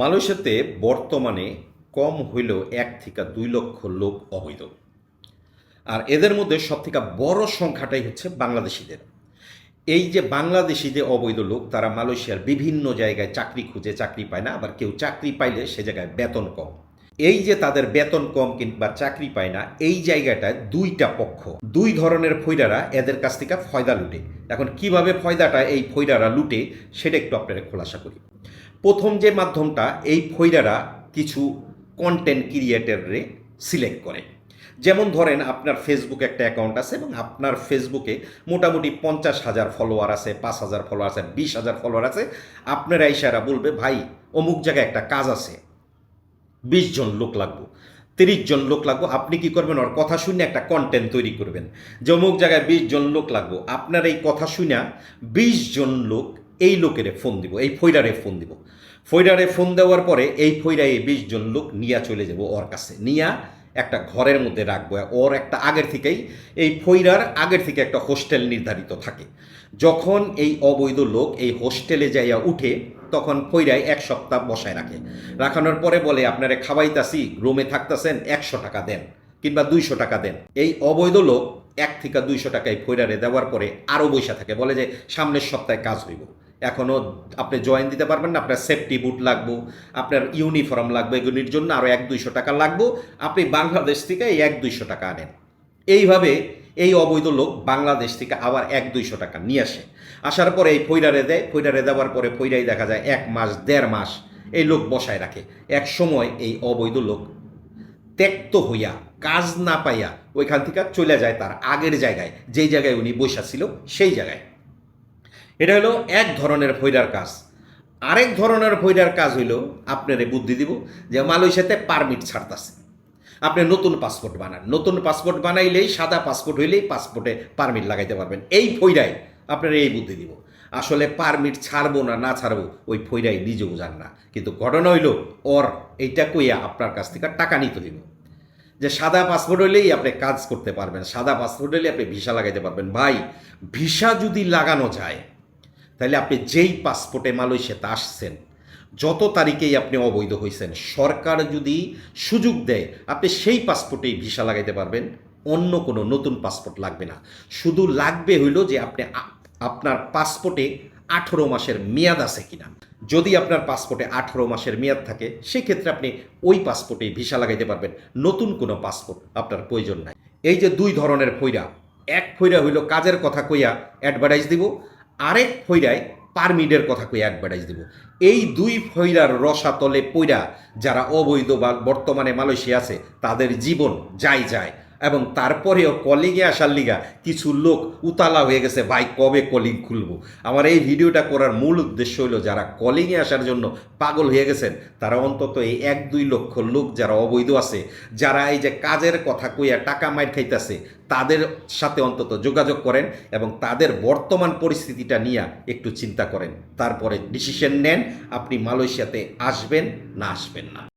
মালয়েশিয়াতে বর্তমানে কম হইলেও এক থেকে দুই লক্ষ লোক অবৈধ। আর এদের মধ্যে সব থেকে বড় সংখ্যাটাই হচ্ছে বাংলাদেশিদের। এই যে বাংলাদেশি যে অবৈধ লোক, তারা মালয়েশিয়ার বিভিন্ন জায়গায় চাকরি খুঁজে চাকরি পায় না, আবার কেউ চাকরি পাইলে সে জায়গায় বেতন কম। এই যে তাদের বেতন কম কিংবা চাকরি পায় না, এই জায়গাটায় দুইটা পক্ষ, দুই ধরনের ফৈরারা এদের কাছ থেকে ফয়দা লুটে। এখন কীভাবে ফয়দাটা এই ফৈরারা লুটে, সেটা একটু আপনারা খোলাসা করি। প্রথম যে মাধ্যমটা, এই ফৈরারা কিছু কন্টেন্ট ক্রিয়েটাররে সিলেক্ট করে। যেমন ধরেন, আপনার ফেসবুকে একটা অ্যাকাউন্ট আছে এবং আপনার ফেসবুকে মোটামুটি পঞ্চাশ হাজার ফলোয়ার আছে, পাঁচ হাজার ফলোয়ার আছে, বিশ হাজার ফলোয়ার আছে। আপনারা ইশারা বলবে, ভাই, অমুক জায়গায় একটা কাজ আছে। বিশ জন লোক লাগবো, তিরিশ জন লোক লাগবো, আপনি কি করবেন? ওর কথা শুনে একটা কন্টেন্ট তৈরি করবেন। যে অমুক জায়গায় বিশ জন লোক লাগবো, আপনার এই কথা শুনে বিশ জন লোক এই লোকেরে ফোন দিব, এই ফৈরারে ফোন দিব। ফৈরারে ফোন দেওয়ার পরে এই ফৈরা এই বিশ জন লোক নিয়া চলে যাব ওর কাছে। নিয়া একটা ঘরের মধ্যে রাখব। ওর একটা আগের থেকেই এই ফৈরার আগের থেকে একটা হোস্টেল নির্ধারিত থাকে। যখন এই অবৈধ লোক এই হোস্টেলে যাইয়া উঠে, তখন ফৈরায় এক সপ্তাহ বসায় রাখে। রাখানোর পরে বলে, আপনারা খাওয়াইতাছি, রুমে থাকতেছেন, একশো টাকা দেন কিংবা দুইশো টাকা দেন। এই অবৈধ লোক এক থেকে দুইশো টাকায় ফৈরারে দেওয়ার পরে আরও বৈশা থাকে। বলে যে, সামনের সপ্তাহে কাজ হইব। এখনও আপনি জয়েন দিতে পারবেন না, আপনার সেফটি বুট লাগবো, আপনার ইউনিফর্ম লাগবে, এগুলির জন্য আরও এক দুইশো টাকা লাগবো। আপনি বাংলাদেশ থেকে এই এক দুইশো টাকা আনেন। এইভাবে এই অবৈধ লোক বাংলাদেশ থেকে আবার এক দুইশো টাকা নিয়ে আসে। আসার পরে এই ফৈরারে দেয় ফৈরারে দেওয়ার পরে ফৈরাই দেখা যায় এক মাস, দেড় মাস এই লোক বসায় রাখে। এক সময় এই অবৈধ লোক ত্যক্ত হইয়া, কাজ না পাইয়া ওইখান থেকে চলে যায় তার আগের জায়গায়। যেই জায়গায় উনি বসা ছিল, সেই জায়গায়। এটা হলো এক ধরনের ফৈরার কাজ। আরেক ধরনের ফৈরার কাজ হইল আপনারে বুদ্ধি দিব যে মালয়েশিয়াতে পারমিট ছাড়তাছে। আপনি নতুন পাসপোর্ট বানান। নতুন পাসপোর্ট বানাইলেই সাদা পাসপোর্ট হইলেই পাসপোর্টে পারমিট লাগাইতে পারবেন। এই ফৈরাই আপনারা এই বুদ্ধি দিব। আসলে পারমিট ছাড়বো না না ছাড়বো, ওই ফৈরাই নিজেও জান না। কিন্তু ঘটনা হইল, ওর এইটা কইয়া আপনার কাছ থেকে টাকা নিতে হইব। যে সাদা পাসপোর্ট হইলেই আপনি কাজ করতে পারবেন, সাদা পাসপোর্ট হইলে আপনি ভিসা লাগাইতে পারবেন। ভাই, ভিসা যদি লাগানো যায় তাহলে আপনি যেই পাসপোর্টে মালয়েশিয়াতে আসছেন, যত তারিখেই আপনি অবৈধ হয়েছেন সরকার যদি সুযোগ দেয়, আপনি সেই পাসপোর্টেই ভিসা লাগাইতে পারবেন, অন্য কোনো নতুন পাসপোর্ট লাগবে না। শুধু লাগবে হইল যে আপনি আপনার পাসপোর্টে আঠেরো মাসের মেয়াদ আছে কিনা। যদি আপনার পাসপোর্টে আঠেরো মাসের মেয়াদ থাকে, সেক্ষেত্রে আপনি ওই পাসপোর্টেই ভিসা লাগাইতে পারবেন। নতুন কোনো পাসপোর্ট আপনার প্রয়োজন নাই। এই যে দুই ধরনের ফৈরা এক ফৈরা হইল কাজের কথা কইয়া অ্যাডভার্টাইজ দিব আরেক ফৈরায় পারমিটের কথা কই অ্যাডভার্টাইজ দিব। এই দুই ফৈরার রসাতলে পইরা যারা অবৈধ বা বর্তমানে মালয়েশিয়া আছে, তাদের জীবন যাই যায়। এবং তারপরেও কলিংয়ে আসার লিগা কিছু লোক উতালা হয়ে গেছে, ভাই, কবে কলিং খুলবো? আমার এই ভিডিওটা করার মূল উদ্দেশ্য হলো, যারা কলিংয়ে আসার জন্য পাগল হয়ে গেছেন, তারা অন্তত এই এক দুই লক্ষ লোক যারা অবৈধ আছে, যারা এই যে কাজের কথা কইয়া টাকা মাইর খাইতেছে, তাদের সাথে অন্তত যোগাযোগ করেন এবং তাদের বর্তমান পরিস্থিতিটা নিয়ে একটু চিন্তা করেন। তারপরে ডিসিশন নেন, আপনি মালয়েশিয়াতে আসবেন না আসবেন না।